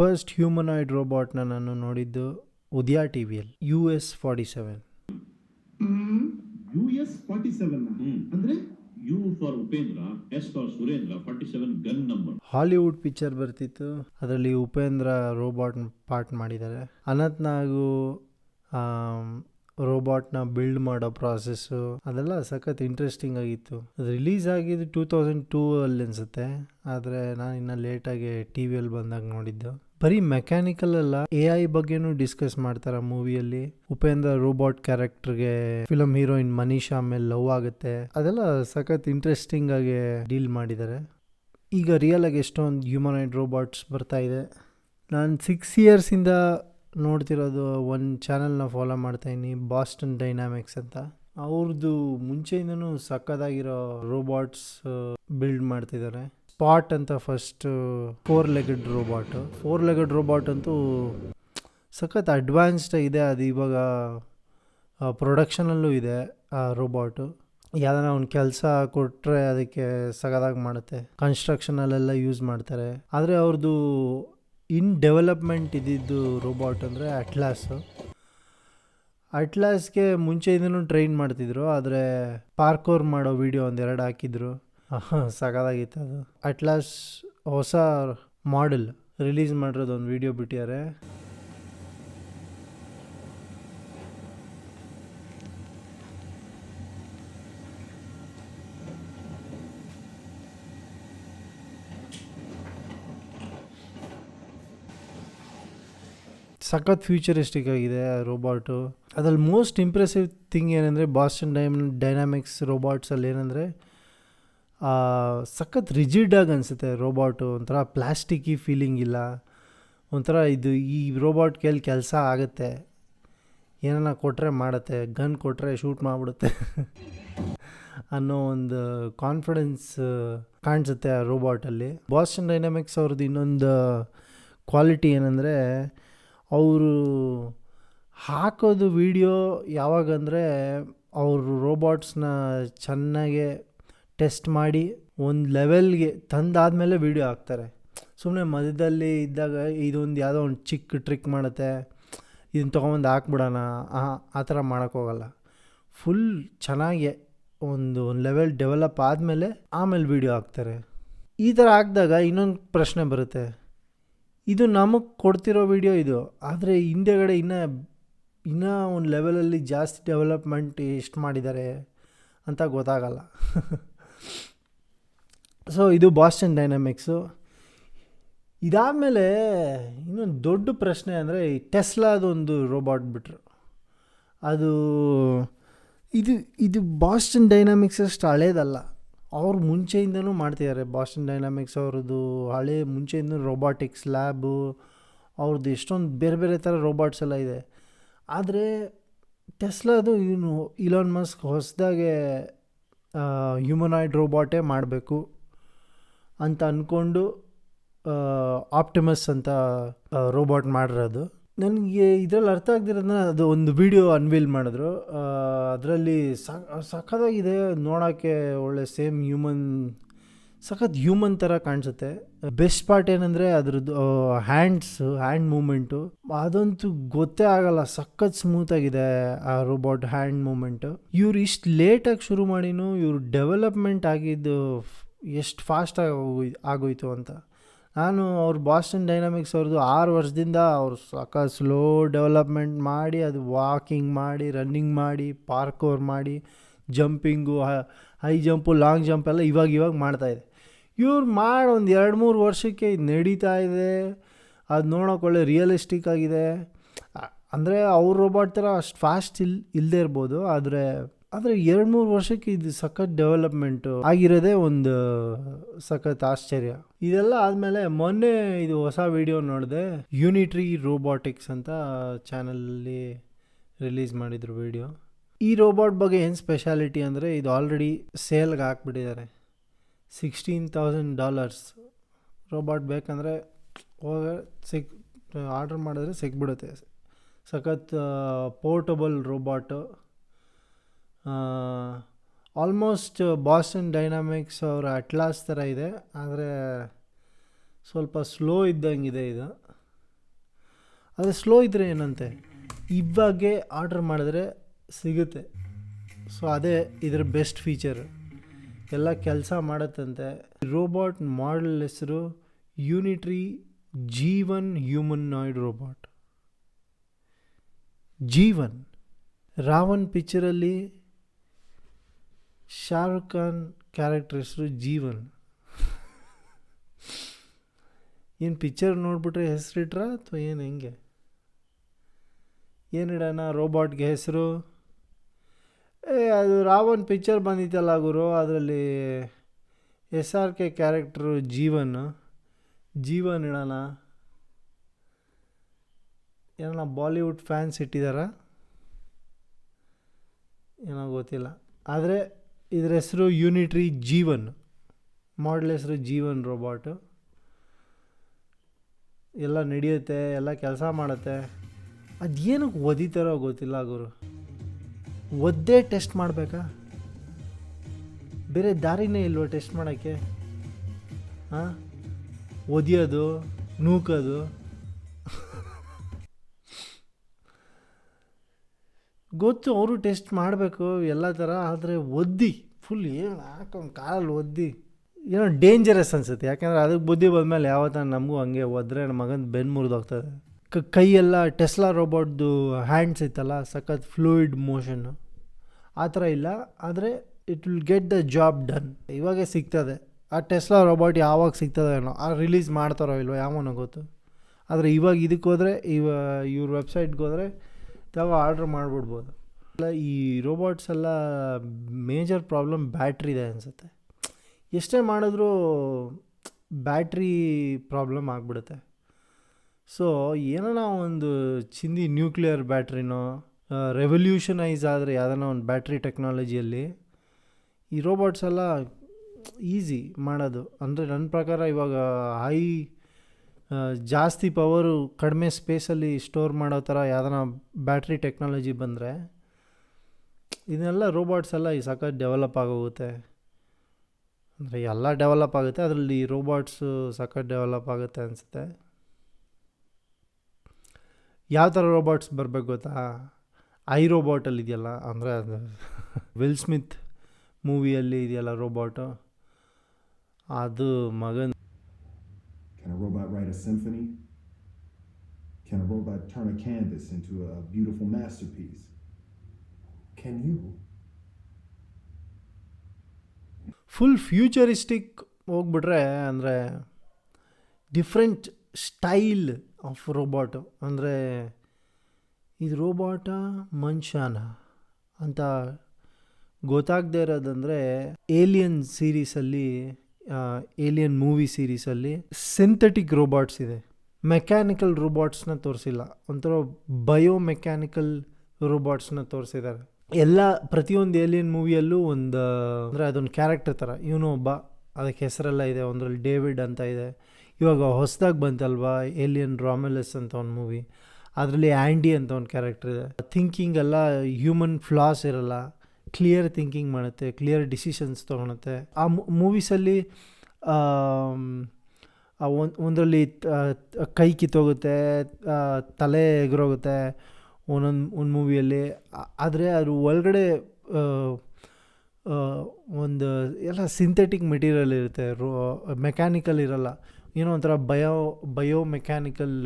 First humanoid ರೋಬೋಟ್ನ ನಾನು ನೋಡಿದ್ದು ಉದಯ ಟಿ ವಿಯಲ್ಲಿ U S forty seven U S forty seven ಅಂದ್ರೆ? U for Upendra S for Surendra forty seven gun number Hollywood picture ಬರ್ತಿತ್ತು. ಅದರಲ್ಲಿ Upendra robot part ಮಾಡಿದ್ದಾರೆ. ಅನಂತ್ ನಾಗು ರೋಬೋಟ್ನ ಬಿಲ್ಡ್ ಮಾಡೋ ಪ್ರಾಸೆಸ್ಸು ಅದೆಲ್ಲ ಸಖತ್ ಇಂಟ್ರೆಸ್ಟಿಂಗ್ ಆಗಿತ್ತು. ಅದು ರಿಲೀಸ್ ಆಗಿದ್ದು ಟೂ ತೌಸಂಡ್ ಟೂ ಅಲ್ಲಿ ಅನ್ಸುತ್ತೆ. ಆದರೆ ನಾನು ಇನ್ನು ಲೇಟಾಗಿ ಟಿ ವಿಯಲ್ಲಿ ಬಂದಾಗ ನೋಡಿದ್ದು. ಬರೀ ಮೆಕ್ಯಾನಿಕಲ್ ಅಲ್ಲ ಎ ಐ ಬಗ್ಗೆನೂ ಡಿಸ್ಕಸ್ ಮಾಡ್ತಾರೆ ಮೂವಿಯಲ್ಲಿ ಉಪೇಂದ್ರ ರೋಬೋಟ್ ಕ್ಯಾರೆಕ್ಟರ್ಗೆ ಫಿಲಮ್ ಹೀರೋಯಿನ್ ಮನೀಷಾ ಮೇಲೆ ಲವ್ ಆಗುತ್ತೆ. ಅದೆಲ್ಲ ಸಖತ್ ಇಂಟ್ರೆಸ್ಟಿಂಗ್ ಆಗಿ ಡೀಲ್ ಮಾಡಿದ್ದಾರೆ ಈಗ ರಿಯಲ್ ಆಗಿ ಎಷ್ಟೊಂದು ಹ್ಯೂಮನೈಡ್ ರೋಬೋಟ್ಸ್ ಬರ್ತಾ ಇದೆ. ನಾನು ಸಿಕ್ಸ್ ಇಯರ್ಸಿಂದ ನೋಡ್ತಿರೋದು ಒಂದು ಚಾನಲ್ನ ಫಾಲೋ ಮಾಡ್ತಾಯಿದ್ದೀನಿ ಬಾಸ್ಟನ್ ಡೈನಾಮಿಕ್ಸ್ ಅಂತ. ಅವ್ರದ್ದು ಮುಂಚೆಯಿಂದನೂ ಸಕ್ಕದಾಗಿರೋ ರೋಬೋಟ್ಸ್ ಬಿಲ್ಡ್ ಮಾಡ್ತಿದ್ದಾರೆ ಸ್ಪಾಟ್ ಅಂತ first four legged robot four legged robot ಅಂತೂ ಸಖತ್ ಅಡ್ವಾನ್ಸ್ಡ್ ಇದೆ. ಅದು ಇವಾಗ ಪ್ರೊಡಕ್ಷನಲ್ಲೂ ಇದೆ, ಆ ರೋಬಾಟು ಯಾವ್ದಾನ ಒಂದು ಕೆಲಸ ಕೊಟ್ಟರೆ ಅದಕ್ಕೆ ಸಗದಾಗಿ ಮಾಡುತ್ತೆ. ಕನ್ಸ್ಟ್ರಕ್ಷನಲ್ಲೆಲ್ಲ ಯೂಸ್ ಮಾಡ್ತಾರೆ. ಆದರೆ ಅವ್ರದ್ದು ಇನ್ ಡೆವಲಪ್ಮೆಂಟ್ ಇದ್ದಿದ್ದು ರೋಬಾಟ್ ಅಂದರೆ ಅಟ್ಲಾಸು ಅಟ್ಲಾಸ್ಗೆ ಮುಂಚೆಯಿಂದನೂ ಟ್ರೈನ್ ಮಾಡ್ತಿದ್ರು, ಆದರೆ ಪಾರ್ಕೋರ್ ಮಾಡೋ ವಿಡಿಯೋ ಒಂದೆರಡು ಹಾಕಿದ್ರು. ಸಗದಾಗಿತ್ತು ಅದು. ಅಟ್ ಲಾಸ್ಟ್ ಹೊಸ ಮಾಡೆಲ್ ರಿಲೀಸ್ ಮಾಡಿರೋದು ಒಂದು ವಿಡಿಯೋ ಬಿಟ್ಟಿದ್ದಾರೆ ಸಖತ್ ಫ್ಯೂಚರಿಸ್ಟಿಕ್ ಆಗಿದೆ ಆ ರೋಬಾಟು ಅದ್ರಲ್ಲಿ ಮೋಸ್ಟ್ ಇಂಪ್ರೆಸಿವ್ ಥಿಂಗ್ ಏನಂದರೆ ಬಾಸ್ಟನ್ ಡೈಮ್ ಡೈನಾಮಿಕ್ಸ್ ರೋಬಾಟ್ಸಲ್ಲಿ ಏನಂದರೆ ಸಖತ್ ರಿಜಿಡಾಗಿ ಅನಿಸುತ್ತೆ ರೋಬಾಟು ಒಂಥರ ಪ್ಲ್ಯಾಸ್ಟಿಕ್ಕಿ ಫೀಲಿಂಗ್ ಇಲ್ಲ. ಒಂಥರ ಇದು ಈ ರೋಬಾಟ್ ಕೈಲಿ ಕೆಲಸ ಆಗುತ್ತೆ. ಏನನ್ನ ಕೊಟ್ಟರೆ ಮಾಡುತ್ತೆ. ಗನ್ ಕೊಟ್ಟರೆ ಶೂಟ್ ಮಾಡಿಬಿಡುತ್ತೆ ಅನ್ನೋ ಒಂದು ಕಾನ್ಫಿಡೆನ್ಸ್ ಕಾಣಿಸುತ್ತೆ ಆ ರೋಬಾಟಲ್ಲಿ ಬಾಸ್ಟನ್ ಡೈನಾಮಿಕ್ಸ್ ಅವ್ರದ್ದು ಇನ್ನೊಂದು ಕ್ವಾಲಿಟಿ ಏನಂದರೆ ಅವರು ಹಾಕೋದು ವಿಡಿಯೋ ಯಾವಾಗಂದರೆ ಅವರು ರೋಬಾಟ್ಸ್ನ ಚೆನ್ನಾಗೆ ಟೆಸ್ಟ್ ಮಾಡಿ ಒಂದು ಲೆವೆಲ್ಗೆ ತಂದಾದಮೇಲೆ ವೀಡಿಯೋ ಹಾಕ್ತಾರೆ. ಸುಮ್ಮನೆ ಮಧ್ಯದಲ್ಲಿ ಇದ್ದಾಗ ಇದೊಂದು ಯಾವುದೋ ಒಂದು ಚಿಕ್ಕ ಟ್ರಿಕ್ ಮಾಡುತ್ತೆ ಇದನ್ನ ತೊಗೊಂಬಂದು ಹಾಕ್ಬಿಡೋಣ ಆ ಥರ ಮಾಡೋಕ್ಕೋಗಲ್ಲ ಫುಲ್ ಚೆನ್ನಾಗಿ ಒಂದು ಲೆವೆಲ್ ಡೆವಲಪ್ ಆದಮೇಲೆ ಆಮೇಲೆ ವೀಡಿಯೋ ಹಾಕ್ತಾರೆ. ಈ ಥರ ಹಾಕಿದಾಗ ಇನ್ನೊಂದು ಪ್ರಶ್ನೆ ಬರುತ್ತೆ. ಇದು ನಮಗೆ ಕೊಡ್ತಿರೋ ವಿಡಿಯೋ ಇದು, ಆದರೆ ಹಿಂದೆಗಡೆ ಇನ್ನೂ ಇನ್ನೂ ಒಂದು ಲೆವೆಲಲ್ಲಿ ಜಾಸ್ತಿ ಡೆವಲಪ್ಮೆಂಟ್ ಎಷ್ಟು ಮಾಡಿದ್ದಾರೆ ಅಂತ ಗೊತ್ತಾಗಲ್ಲ. ಸೊ ಇದು ಬಾಸ್ಟನ್ ಡೈನಾಮಿಕ್ಸು ಇದಾದಮೇಲೆ ಇನ್ನೊಂದು ದೊಡ್ಡ ಪ್ರಶ್ನೆ ಅಂದರೆ ಈ ಟೆಸ್ಲಾದೊಂದು ರೋಬಾಟ್ ಬಿಟ್ರು. ಅದು ಇದು ಇದು ಬಾಸ್ಟನ್ ಡೈನಾಮಿಕ್ಸ್ ಅಷ್ಟು ಹಳೇದಲ್ಲ. ಅವ್ರು ಮುಂಚೆಯಿಂದನೂ ಮಾಡ್ತಿದ್ದಾರೆ ಬಾಸ್ಟನ್ ಡೈನಾಮಿಕ್ಸ್ ಅವ್ರದ್ದು ಹಳೆ ಮುಂಚೆಯಿಂದ ರೋಬಾಟಿಕ್ಸ್ ಲ್ಯಾಬು ಅವ್ರದ್ದು ಎಷ್ಟೊಂದು ಬೇರೆ ಬೇರೆ ಥರ ರೋಬಾಟ್ಸ್ ಎಲ್ಲ ಇದೆ. ಆದರೆ ಟೆಸ್ಲಾದು ಇವನು ಇಲಾನ್ ಮಸ್ಕ್ ಹೊಸದಾಗೆ ಹ್ಯೂಮನಾಯ್ಡ್ ರೋಬಾಟೇ ಮಾಡಬೇಕು ಅಂತ ಅಂದ್ಕೊಂಡು ಆಪ್ಟಿಮಸ್ ಅಂತ ರೋಬೋಟ್ ಮಾಡಿರೋದು. ನನಗೆ ಇದರಲ್ಲಿ ಅರ್ಥ ಆಗ್ದಿರೋದನ್ನ ಅದು ಒಂದು ವಿಡಿಯೋ ಅನ್ವೀಲ್ ಮಾಡಿದ್ರು. ಅದರಲ್ಲಿ ಸಖತ್ತಾಗಿದೆ ನೋಡೋಕ್ಕೆ ಒಳ್ಳೆ ಸೇಮ್ ಹ್ಯೂಮನ್ ಸಖತ್ ಹ್ಯೂಮನ್ ಥರ ಕಾಣಿಸುತ್ತೆ. ಬೆಸ್ಟ್ ಪಾರ್ಟ್ ಏನಂದರೆ ಅದ್ರದ್ದು ಹ್ಯಾಂಡ್ಸ್ ಹ್ಯಾಂಡ್ ಮೂಮೆಂಟು ಅದಂತೂ ಗೊತ್ತೇ ಆಗಲ್ಲ, ಸಖತ್ ಸ್ಮೂತಾಗಿದೆ ಆ ರೋಬೋಟ್ ಹ್ಯಾಂಡ್ ಮೂಮೆಂಟು ಇವ್ರು ಇಷ್ಟು ಲೇಟಾಗಿ ಶುರು ಮಾಡಿನೂ ಇವ್ರು ಡೆವಲಪ್ಮೆಂಟ್ ಆಗಿದ್ದು ಎಷ್ಟು ಫಾಸ್ಟಾಗಿ ಹೋಗಿ, ಆಗೋಯ್ತು ಅಂತ. ನಾನು ಅವ್ರ ಬಾಸ್ಟನ್ ಡೈನಾಮಿಕ್ಸ್ ಅವ್ರದ್ದು ಆರು ವರ್ಷದಿಂದ ಅವ್ರು ಸಕ ಸ್ಲೋ ಡೆವಲಪ್ಮೆಂಟ್ ಮಾಡಿ, ಅದು ವಾಕಿಂಗ್ ಮಾಡಿ ರನ್ನಿಂಗ್ ಮಾಡಿ ಪಾರ್ಕೋರ್ ಮಾಡಿ jumping high jump long jump ಎಲ್ಲ ಇವಾಗ ಇವಾಗ ಮಾಡ್ತಾಯಿದೆ ಇವ್ರು ಮಾಡಿ ಒಂದು ಎರಡು ಮೂರು ವರ್ಷಕ್ಕೆ ಇದು ನಡೀತಾ ಇದೆ. ಅದು ನೋಡೋಕೆ ಒಳ್ಳೆ ರಿಯಲಿಸ್ಟಿಕ್ ಆಗಿದೆ. ಅಂದರೆ ಅವ್ರ ರೋಬೋಟ್ ಥರ ಅಷ್ಟು ಫಾಸ್ಟ್ ಇಲ್ ಇಲ್ಲದೇ ಇರ್ಬೋದು. ಆದರೆ ಆದರೆ ಎರಡು ಮೂರು ವರ್ಷಕ್ಕೆ ಇದು ಸಖತ್ ಡೆವಲಪ್ಮೆಂಟು ಆಗಿರೋದೇ ಒಂದು ಸಖತ್ ಆಶ್ಚರ್ಯ. ಇದೆಲ್ಲ ಆದಮೇಲೆ ಮೊನ್ನೆ ಇದು ಹೊಸ ವಿಡಿಯೋ ನೋಡಿದೆ ಯೂನಿಟ್ರಿ ರೋಬೋಟಿಕ್ಸ್ ಅಂತ ಚಾನಲಲ್ಲಿ ರಿಲೀಸ್ ಮಾಡಿದ್ರು ವಿಡಿಯೋ ಈ ರೋಬೋಟ್ ಬಗ್ಗೆ ಏನು ಸ್ಪೆಷಾಲಿಟಿ ಅಂದರೆ ಇದು ಆಲ್ರೆಡಿ ಸೇಲ್ಗೆ ಹಾಕ್ಬಿಟ್ಟಿದ್ದಾರೆ. ಸಿಕ್ಸ್ಟೀನ್ ತೌಸಂಡ್ ಡಾಲರ್ಸ್ ರೋಬಾಟ್ ಬೇಕಂದರೆ ಹೋಗ ಸಿಕ್ ಆರ್ಡ್ರ್ ಮಾಡಿದ್ರೆ ಸಿಕ್ಬಿಡುತ್ತೆ. ಸಖತ್ portable robot almost Boston Dynamics ಅವರ ಅಟ್ಲಾಸ್ ಥರ ಇದೆ. ಆದರೆ ಸ್ವಲ್ಪ ಸ್ಲೋ ಇದ್ದಂಗಿದೆ ಇದು. ಅದು ಸ್ಲೋ ಇದ್ದರೆ ಏನಂತೆ? ಇವಾಗೆ ಆರ್ಡ್ರ್ ಮಾಡಿದ್ರೆ ಸಿಗುತ್ತೆ. ಸೊ ಅದೇ ಇದರ ಬೆಸ್ಟ್ ಫೀಚರ್ ಎಲ್ಲ ಕೆಲಸ ಮಾಡುತ್ತಂತೆ. ರೋಬೋಟ್ ಮಾಡಲ್ ಹೆಸರು Unitree Jeevan humanoid robot. Jeevan Ravan ಪಿಕ್ಚರಲ್ಲಿ Shahrukh Khan character ಹೆಸರು ಜೀವನ್. ಏನು ಪಿಕ್ಚರ್ ನೋಡಿಬಿಟ್ರೆ ಹೆಸರಿಟ್ರ ಅಥವಾ ಏನು ಹೆಂಗೆ? ಏನಿಡೋಣ, ರೋಬೋಟ್ಗೆ ಹೆಸರು ಅದು ರಾವಣ್ ಪಿಕ್ಚರ್ ಬಂದಿತ್ತಲ್ಲ ಗುರು, ಅದರಲ್ಲಿ S R K character G one G one ಇಡೋಣ. ಏನೋ ಬಾಲಿವುಡ್ ಫ್ಯಾನ್ಸ್ ಇಟ್ಟಿದ್ದಾರಾ ಏನೋ ಗೊತ್ತಿಲ್ಲ. ಆದರೆ ಇದ್ರ ಹೆಸರು ಯೂನಿಟ್ರಿ ಜೀವನ್. ಮಾಡಲ್ ಹೆಸರು ಜೀವನ್ ರೋಬಾಟು ಎಲ್ಲ ನಡೆಯುತ್ತೆ, ಎಲ್ಲ ಕೆಲಸ ಮಾಡುತ್ತೆ. ಅದೇನಕ್ಕೆ ಒದಿತಾರೋ ಗೊತ್ತಿಲ್ಲ ಗುರು. ಒದ್ದೇ ಟೆಸ್ಟ್ ಮಾಡಬೇಕಾ? ಬೇರೆ ದಾರಿನೇ ಇಲ್ವೋ ಟೆಸ್ಟ್ ಮಾಡೋಕ್ಕೆ? ಹಾಂ? ಒದಿಯೋದು, ನೂಕೋದು? ಗೊತ್ತು ಅವರು ಟೆಸ್ಟ್ ಮಾಡಬೇಕು ಎಲ್ಲ ಥರ, ಆದರೆ ಒದ್ದಿ, ಫುಲ್ ಏನು ಹಾಕೊಂಡು ಕಾಲಲ್ಲಿ ಒದ್ದಿ. ಏನೋ ಡೇಂಜರಸ್ ಅನ್ಸುತ್ತೆ, ಯಾಕೆಂದರೆ ಅದಕ್ಕೆ ಬುದ್ಧಿ ಬಂದಮೇಲೆ ಯಾವತ್ತ ನಮಗೂ ಹಂಗೆ ಒದ್ರೆ ಮಗನ ಬೆನ್ನು ಮುರಿದೋಗ್ತದೆ ಕ ಕೈಯೆಲ್ಲ ಟೆಸ್ಲಾ ರೋಬೋಟ್ದು ಹ್ಯಾಂಡ್ಸ್ ಇತ್ತಲ್ಲ, ಸಖತ್ ಫ್ಲೂಯಿಡ್ ಮೋಷನ್ನು ಆ ಥರ ಇಲ್ಲ, ಆದರೆ it will get the job done ಇವಾಗೇ ಸಿಗ್ತದೆ. ಆ ಟೆಸ್ಲಾ ರೋಬೋಟ್ ಯಾವಾಗ ಸಿಗ್ತದೆ ಏನೋ, ಆ ರಿಲೀಸ್ ಮಾಡ್ತಾರೋ ಇಲ್ವೋ, ಯಾವನೋ ಗೊತ್ತು. ಆದರೆ ಇವಾಗ ಇದಕ್ಕೆ ಹೋದರೆ, ಇವ, ಇವ್ರ ವೆಬ್ಸೈಟ್ಗೆ ಹೋದರೆ, ತಾವು ಆರ್ಡ್ರ್ ಮಾಡಿಬಿಡ್ಬೋದು. ಇಲ್ಲ ಈ ರೋಬೋಟ್ಸ್ ಎಲ್ಲ ಮೇಜರ್ ಪ್ರಾಬ್ಲಮ್ ಬ್ಯಾಟ್ರಿ ಇದೆ ಅನಿಸುತ್ತೆ. ಎಷ್ಟೇ ಮಾಡಿದ್ರೂ ಬ್ಯಾಟ್ರಿ ಪ್ರಾಬ್ಲಮ್ ಆಗಿಬಿಡುತ್ತೆ. ಸೊ ಏನೋ ಒಂದು ಚಿಂದಿ ನ್ಯೂಕ್ಲಿಯರ್ ಬ್ಯಾಟ್ರಿನೋ ರೆವಲ್ಯೂಷನೈಸ್ ಆದರೆ ಯಾವ್ದಾನ ಒಂದು ಬ್ಯಾಟ್ರಿ ಟೆಕ್ನಾಲಜಿಯಲ್ಲಿ ಈ ರೋಬೋಟ್ಸ್ ಎಲ್ಲ ಈಸಿ ಮಾಡೋದು. ಅಂದರೆ ನನ್ನ ಪ್ರಕಾರ ಇವಾಗ ಹೈ ಜಾಸ್ತಿ ಪವರು ಕಡಿಮೆ ಸ್ಪೇಸಲ್ಲಿ ಸ್ಟೋರ್ ಮಾಡೋ ಥರ ಯಾವ್ದಾನ ಬ್ಯಾಟ್ರಿ ಟೆಕ್ನಾಲಜಿ ಬಂದರೆ ಇದನ್ನೆಲ್ಲ ರೋಬೋಟ್ಸ್ ಎಲ್ಲ ಈ ಸಖತ್ ಡೆವಲಪ್ ಆಗೋಗುತ್ತೆ. ಅಂದರೆ ಎಲ್ಲ ಡೆವಲಪ್ ಆಗುತ್ತೆ, ಅದರಲ್ಲಿ ರೋಬೋಟ್ಸು ಸಖತ್ ಡೆವಲಪ್ ಆಗುತ್ತೆ ಅನಿಸುತ್ತೆ. ಯಾವ ಥರ ರೋಬೋಟ್ಸ್ ಬರಬೇಕು ಗೊತ್ತಾ ಐ ರೋಬೋಟಲ್ಲಿ ಇದೆಯಲ್ಲ ಅಂದರೆ ಅದು ವಿಲ್ ಸ್ಮಿತ್ ಮೂವಿಯಲ್ಲಿ ಇದೆಯಲ್ಲ ರೋಬೋಟು ಅದು ಮಗನ್ Can a robot write a symphony? Can a robot turn a canvas into a beautiful masterpiece? Can you? Full futuristic ಹೋಗ್ಬಿಟ್ರೆ ಅಂದರೆ ಡಿಫ್ರೆಂಟ್ ಸ್ಟೈಲ್ ಆಫ್ ರೋಬಾಟು ಅಂದರೆ ಇದು ರೋಬಾಟ ಮನುಷ್ಯನ ಅಂತ ಗೊತ್ತಾಗದೇ ಇರೋದಂದರೆ ಏಲಿಯನ್ ಸೀರೀಸಲ್ಲಿ ಏಲಿಯನ್ ಮೂವಿ ಸೀರೀಸಲ್ಲಿ ಸಿಂಥೆಟಿಕ್ ರೋಬಾಟ್ಸ್ ಇದೆ. ಮೆಕ್ಯಾನಿಕಲ್ ರೋಬಾಟ್ಸ್ನ ತೋರಿಸಿಲ್ಲ. ಒಂಥರ ಬಯೋ ಮೆಕ್ಯಾನಿಕಲ್ ರೋಬಾಟ್ಸ್ನ ತೋರಿಸಿದ್ದಾರೆ. ಎಲ್ಲ ಪ್ರತಿಯೊಂದು ಏಲಿಯನ್ ಮೂವಿಯಲ್ಲೂ ಒಂದು, ಅಂದರೆ ಅದೊಂದು ಕ್ಯಾರೆಕ್ಟರ್ ಥರ ಇವನು ಒಬ್ಬ ಅದಕ್ಕೆ ಹೆಸರೆಲ್ಲ ಇದೆ. ಒಂದರಲ್ಲಿ ಡೇವಿಡ್ ಅಂತ ಇದೆ. ಇವಾಗ ಹೊಸದಾಗಿ ಬಂತಲ್ವಾ ಏಲಿಯನ್ ರಾಮೆಲಸ್ ಅಂತ ಒಂದು ಮೂವಿ ಅದರಲ್ಲಿ ಆ್ಯಂಡಿ ಅಂತ ಒಂದು ಕ್ಯಾರೆಕ್ಟರ್ ಇದೆ. ಥಿಂಕಿಂಗ್ ಎಲ್ಲ ಹ್ಯೂಮನ್ ಫ್ಲಾಸ್ ಇರಲ್ಲ ಕ್ಲಿಯರ್ ಥಿಂಕಿಂಗ್ ಮಾಡುತ್ತೆ ಕ್ಲಿಯರ್ ಡಿಸಿಷನ್ಸ್ ತೊಗೊಳುತ್ತೆ. ಆ ಮೂವೀಸಲ್ಲಿ ಒಂದು, ಒಂದರಲ್ಲಿ ಕೈ ಕಿತ್ತೋಗುತ್ತೆ ತಲೆ ಎಗರೋಗುತ್ತೆ ಒಂದೊಂದು, ಒಂದು ಮೂವಿಯಲ್ಲಿ ಆದರೆ ಅದು ಒಳಗಡೆ ಒಂದು ಎಲ್ಲ ಸಿಂಥೆಟಿಕ್ ಮೆಟೀರಿಯಲ್ ಇರುತ್ತೆ ರೋ ಮೆಕ್ಯಾನಿಕಲ್ ಇರಲ್ಲ. ಏನೋ ಒಂಥರ ಬಯೋ ಬಯೋ ಮೆಕ್ಯಾನಿಕಲ್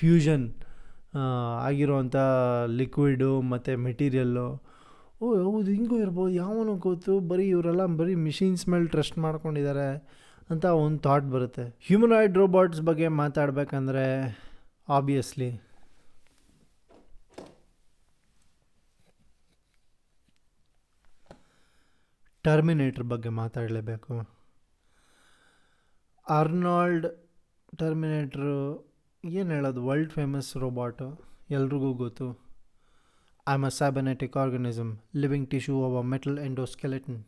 ಫ್ಯೂಷನ್ ಆಗಿರೋವಂಥ ಲಿಕ್ವಿಡು ಮತ್ತು ಮೆಟೀರಿಯಲ್ಲು ಓ, ಹೌದು, ಹಿಂಗೂ ಇರ್ಬೋದು. ಯಾವನು ಗೊತ್ತು, ಬರೀ ಇವರೆಲ್ಲ ಬರೀ ಮಿಷಿನ್ಸ್ ಮೇಲೆ ಟ್ರಸ್ಟ್ ಮಾಡ್ಕೊಂಡಿದ್ದಾರೆ ಅಂತ ಒಂದು ಥಾಟ್ ಬರುತ್ತೆ. ಹ್ಯೂಮನಾಯ್ಡ್ ರೋಬೋಟ್ಸ್ ಬಗ್ಗೆ ಮಾತಾಡಬೇಕಂದ್ರೆ ಆಬ್ವಿಯಸ್ಲಿ ಟರ್ಮಿನೇಟ್ರ್ ಬಗ್ಗೆ ಮಾತಾಡಲೇಬೇಕು. ಅರ್ನಾಲ್ಡ್ ಟರ್ಮಿನೇಟ್ರು ಏನು ಹೇಳೋದು? ವರ್ಲ್ಡ್ ಫೇಮಸ್ ರೋಬಾಟು ಎಲ್ರಿಗೂ ಗೊತ್ತು. I am a cybernetic organism living tissue of a metal endoskeleton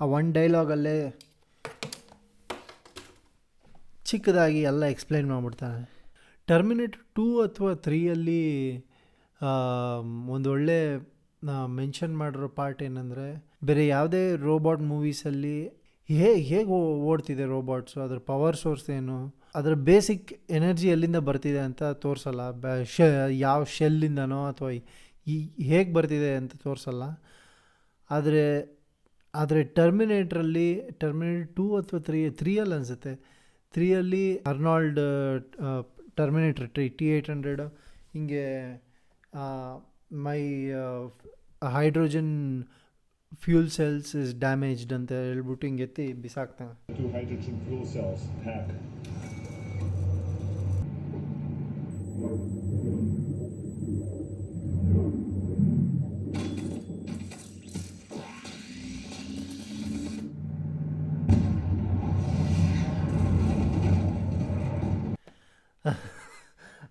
ಆ ಒನ್ ಡೈಲಾಗಲ್ಲೇ ಚಿಕ್ಕದಾಗಿ ಎಲ್ಲ ಎಕ್ಸ್ಪ್ಲೈನ್ ಮಾಡಿಬಿಡ್ತಾನೆ ಟರ್ಮಿನೇಟ್ ಟೂ ಅಥವಾ ತ್ರೀಯಲ್ಲಿ ಒಂದೊಳ್ಳೆ ಮೆನ್ಷನ್ ಮಾಡಿರೋ ಪಾರ್ಟ್ ಏನಂದರೆ, ಬೇರೆ ಯಾವುದೇ ರೋಬಾಟ್ ಮೂವೀಸಲ್ಲಿ ಹೇ ಹೇಗೆ ಓಡ್ತಿದೆ ರೋಬೋಟ್ಸು ಅದ್ರ ಪವರ್ ಸೋರ್ಸ್ ಏನು? ಅದರ ಬೇಸಿಕ್ ಎನರ್ಜಿ ಎಲ್ಲಿಂದ ಬರ್ತಿದೆ ಅಂತ ತೋರಿಸಲ್ಲ? ಬ, ಶೆ, ಯಾವ ಶೆಲ್ಲಿಂದನೋ ಅಥವಾ ಹೇಗೆ ಬರ್ತಿದೆ ಅಂತ ತೋರಿಸಲ್ಲ. ಆದರೆ ಆದರೆ ಟರ್ಮಿನೇಟ್ರಲ್ಲಿ ಟರ್ಮಿನೇಟ್ ಟೂ ಅಥವಾ ತ್ರೀ ತ್ರೀಯಲ್ಲಿ ಅನಿಸುತ್ತೆ. ತ್ರೀಯಲ್ಲಿ Arnold Terminator T T eight hundred ಹಿಂಗೆ my hydrogen fuel cells is damaged ಅಂತ ಹೇಳ್ಬಿಟ್ಟು ಹಿಂಗೆ ಎತ್ತಿ ಬಿಸಾಕ್ತಾನೆ Two hydrogen fuel cells hack.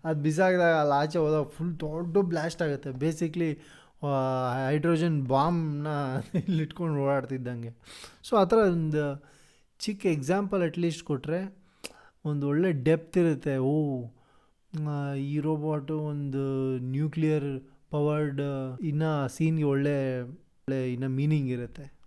ಅದು ಬಿಸಾಕಿದಾಗ ಅಲ್ಲಿ ಆಚೆ ಹೋದಾಗ ಫುಲ್ ದೊಡ್ಡ ಬ್ಲಾಸ್ಟ್ ಆಗುತ್ತೆ ಬೇಸಿಕ್ಲಿ ಹೈಡ್ರೋಜನ್ ಬಾಂಬ್ನ ಇಲ್ಲಿಟ್ಕೊಂಡು ಓಡಾಡ್ತಿದ್ದಂಗೆ. ಸೊ ಆ ಥರ ಒಂದು ಚಿಕ್ಕ ಎಕ್ಸಾಂಪಲ್ ಅಟ್ಲೀಸ್ಟ್ ಕೊಟ್ಟರೆ ಒಂದು ಒಳ್ಳೆ ಡೆಪ್ತ್ ಇರುತ್ತೆ. ಓ ಈ ರೋಬೋಟು ಒಂದು ನ್ಯೂಕ್ಲಿಯರ್ ಪವರ್ಡ್ ಇನ್ನೂ ಸೀನ್ಗೆ ಒಳ್ಳೆ ಒಳ್ಳೆ ಇನ್ನು ಮೀನಿಂಗ್ ಇರುತ್ತೆ.